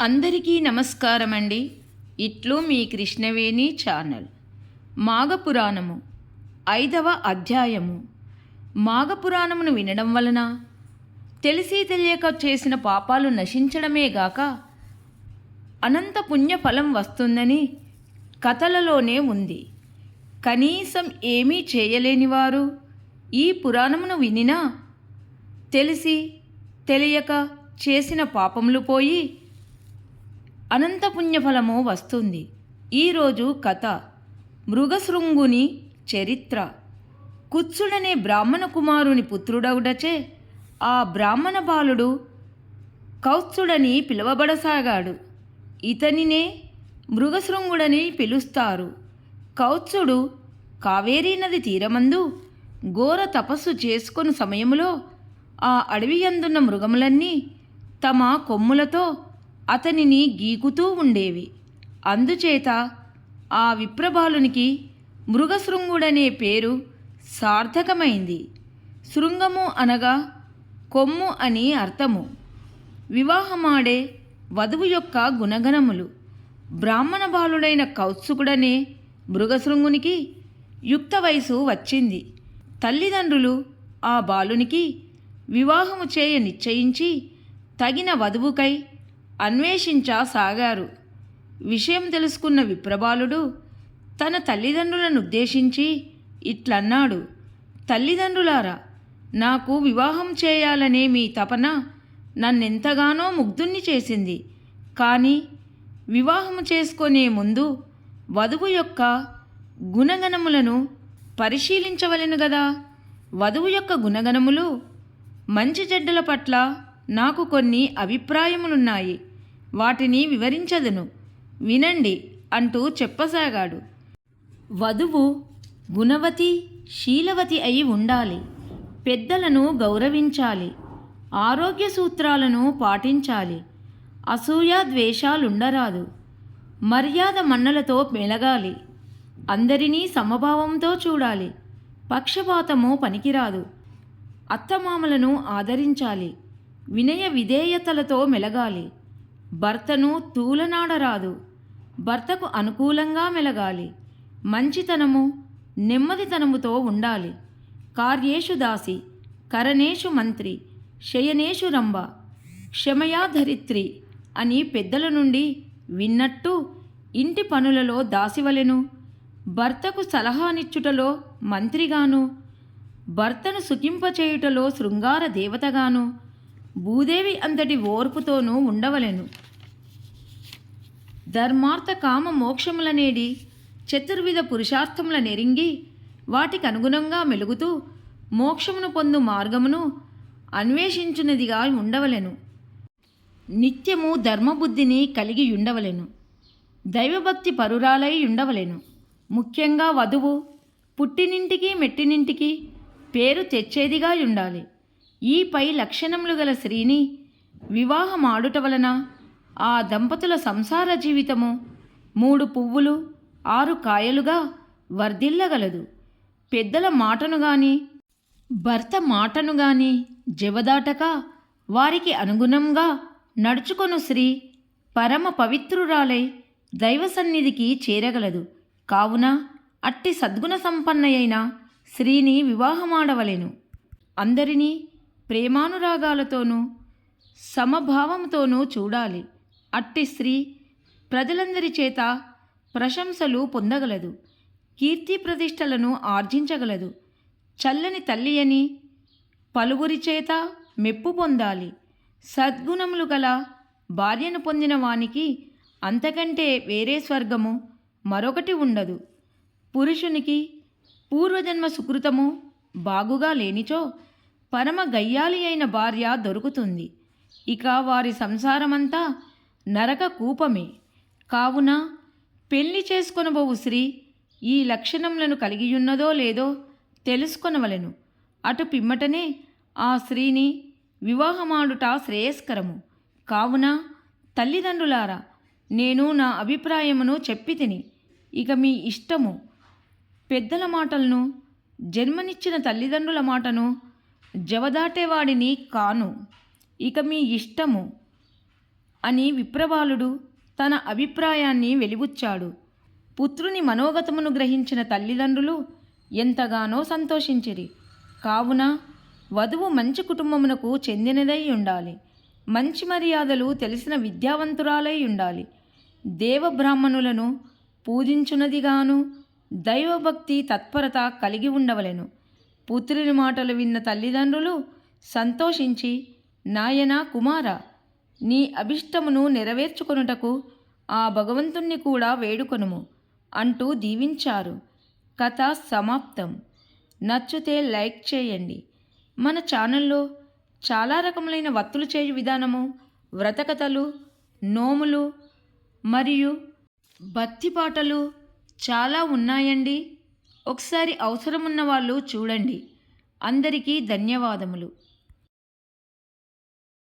అందరికీ నమస్కారం అండి ఇట్లు మీ కృష్ణవేణి ఛానల్. మాఘపురాణము ఐదవ అధ్యాయము. మాఘపురాణమును వినడం వలన తెలిసి తెలియక చేసిన పాపాలు నశించడమే గాక అనంత పుణ్య ఫలం వస్తుందని కథలలోనే ఉంది. కనీసం ఏమీ చేయలేని వారు ఈ పురాణమును వినినా తెలిసి తెలియక చేసిన పాపములు పోయి అనంత పుణ్యఫలము వస్తుంది ఈరోజు కథ. మృగశృంగుని చరిత్ర. కుత్సుడనే బ్రాహ్మణ కుమారుని పుత్రుడవుడచే ఆ బ్రాహ్మణ బాలుడు కౌత్సుడని పిలువబడసాగాడు. ఇతనినే మృగశృంగుడని పిలుస్తారు. కౌత్సుడు కావేరీ నది తీరమందు ఘోర తపస్సు చేసుకుని సమయంలో ఆ అడవి అందున్న మృగములన్నీ తమ కొమ్ములతో అతనిని గీకుతూ ఉండేవి. అందుచేత ఆ విప్రబాలునికి మృగశృంగుడనే పేరు సార్థకమైంది. శృంగము అనగా కొమ్ము అని అర్థము. వివాహమాడే వధువు యొక్క గుణగణములు. బ్రాహ్మణ బాలుడైన కౌత్సుకుడనే మృగశృంగునికి యుక్త వయసు వచ్చింది. తల్లిదండ్రులు ఆ బాలునికి వివాహము చేయ నిశ్చయించి తగిన వధువుకై అన్వేషించసాగారు. విషయం తెలుసుకున్న విప్రబాలుడు తన తల్లిదండ్రులను ఉద్దేశించి ఇట్లన్నాడు. తల్లిదండ్రులారా నాకు వివాహం చేయాలనే మీ తపన నన్నెంతగానో ముగ్ధుణ్ణి చేసింది. కానీ వివాహము చేసుకునే ముందు వధువు యొక్క గుణగణములను పరిశీలించవలెను గదా. వధువు యొక్క గుణగణములు మంచి చెడ్డల పట్ల నాకు కొన్ని అభిప్రాయములున్నాయి. వాటిని వివరించదును. వినండి అంటూ చెప్పసాగాడు. వధువు గుణవతి శీలవతి అయి ఉండాలి. పెద్దలను గౌరవించాలి. ఆరోగ్య సూత్రాలను పాటించాలి. అసూయ ద్వేషాలుండరాదు. మర్యాద మన్నలతో మెలగాలి. అందరినీ సమభావంతో చూడాలి. పక్షపాతము పనికిరాదు. అత్తమామలను ఆదరించాలి. వినయ విధేయతలతో మెలగాలి. భర్తను తూలనాడరాదు. భర్తకు అనుకూలంగా మెలగాలి. మంచితనము నెమ్మదితనముతో ఉండాలి. కార్యేషు దాసి కరణేషు మంత్రి శయనేషు రంభ క్షమయా ధరిత్రి అని పెద్దల నుండి విన్నట్టు ఇంటి పనులలో దాసివలెను. భర్తకు సలహానిచ్చుటలో మంత్రిగాను భర్తను సుఖింపచేయుటలో శృంగార దేవతగాను భూదేవి అంతటి ఓర్పుతోనూ ఉండవలెను. ధర్మార్థ కామ మోక్షములనేడి చతుర్విధ పురుషార్థముల నెరింగి వాటికి అనుగుణంగా మెలుగుతూ మోక్షమును పొందు మార్గమును అన్వేషించున్నదిగా ఉండవలెను. నిత్యము ధర్మబుద్ధిని కలిగి ఉండవలెను దైవభక్తి పరురాలై ఉండవలెను. ముఖ్యంగా వధువు పుట్టినింటికి మెట్టినింటికి పేరు తెచ్చేదిగా ఉండాలి ఈ పై లక్షణములు గల స్త్రీని వివాహమాడుట వలన ఆ దంపతుల సంసార జీవితము మూడు పువ్వులు ఆరు కాయలుగా వర్ధిల్లగలదు. పెద్దల మాటను గాని భర్త మాటను గాని జవదాటక వారికి అనుగుణంగా నడుచుకొను స్త్రీ పరమ పవిత్రురాలై దైవ సన్నిధికి చేరగలదు. కావున అట్టి సద్గుణ సంపన్నయైన స్త్రీని వివాహమాడవలెను. అందరినీ ప్రేమానురాగాలతోనూ సమభావంతోనూ చూడాలి. అట్టి స్త్రీ ప్రజలందరి చేత ప్రశంసలు పొందగలదు. కీర్తి ప్రతిష్టలను ఆర్జించగలదు. చల్లని తల్లి అని పలువురి చేత మెప్పు పొందాలి. సద్గుణములు గల భార్యను పొందిన వానికి అంతకంటే వేరే స్వర్గము మరొకటి ఉండదు. పురుషునికి పూర్వజన్మ సుకృతము బాగుగా లేనిచో పరమ గయ్యాలి అయిన భార్య దొరుకుతుంది. ఇక వారి సంసారమంతా నరక కూపమే. కావున పెళ్ళి చేసుకొనబోవు స్త్రీ ఈ లక్షణములను కలిగియున్నదో లేదో తెలుసుకొనవలెను. అటు పిమ్మటనే ఆ స్త్రీని వివాహమాడుట శ్రేయస్కరము. కావున తల్లిదండ్రులారా నేను నా అభిప్రాయమును చెప్పి తిని ఇక మీ ఇష్టము. పెద్దల మాటలను జన్మనిచ్చిన తల్లిదండ్రుల మాటను జవదాటేవాడిని కాను ఇక మీ ఇష్టము అని విప్రబాలుడు తన అభిప్రాయాన్ని వెలిబుచ్చాడు. పుత్రుని మనోగతమును గ్రహించిన తల్లిదండ్రులు ఎంతగానో సంతోషించిరి. కావున వధువు మంచి కుటుంబమునకు చెందినదై ఉండాలి. మంచి మర్యాదలు తెలిసిన విద్యావంతురాలై ఉండాలి. దేవబ్రాహ్మణులను పూజించునదిగాను దైవభక్తి తత్పరత కలిగి ఉండవలెను. పుత్రుని మాటలు విన్న తల్లిదండ్రులు సంతోషించి నాయన కుమార నీ అభిష్టమును నెరవేర్చుకొనుటకు ఆ భగవంతుణ్ణి కూడా వేడుకొనుము అంటూ దీవించారు. కథ సమాప్తం. నచ్చితే లైక్ చేయండి. మన ఛానల్లో చాలా రకములైన వత్తులు చేయు విధానము వ్రతకథలు నోములు మరియు భక్తి పాటలు చాలా ఉన్నాయండి. ఒకసారి అవసరం ఉన్న వాళ్ళు చూడండి. అందరికీ ధన్యవాదములు.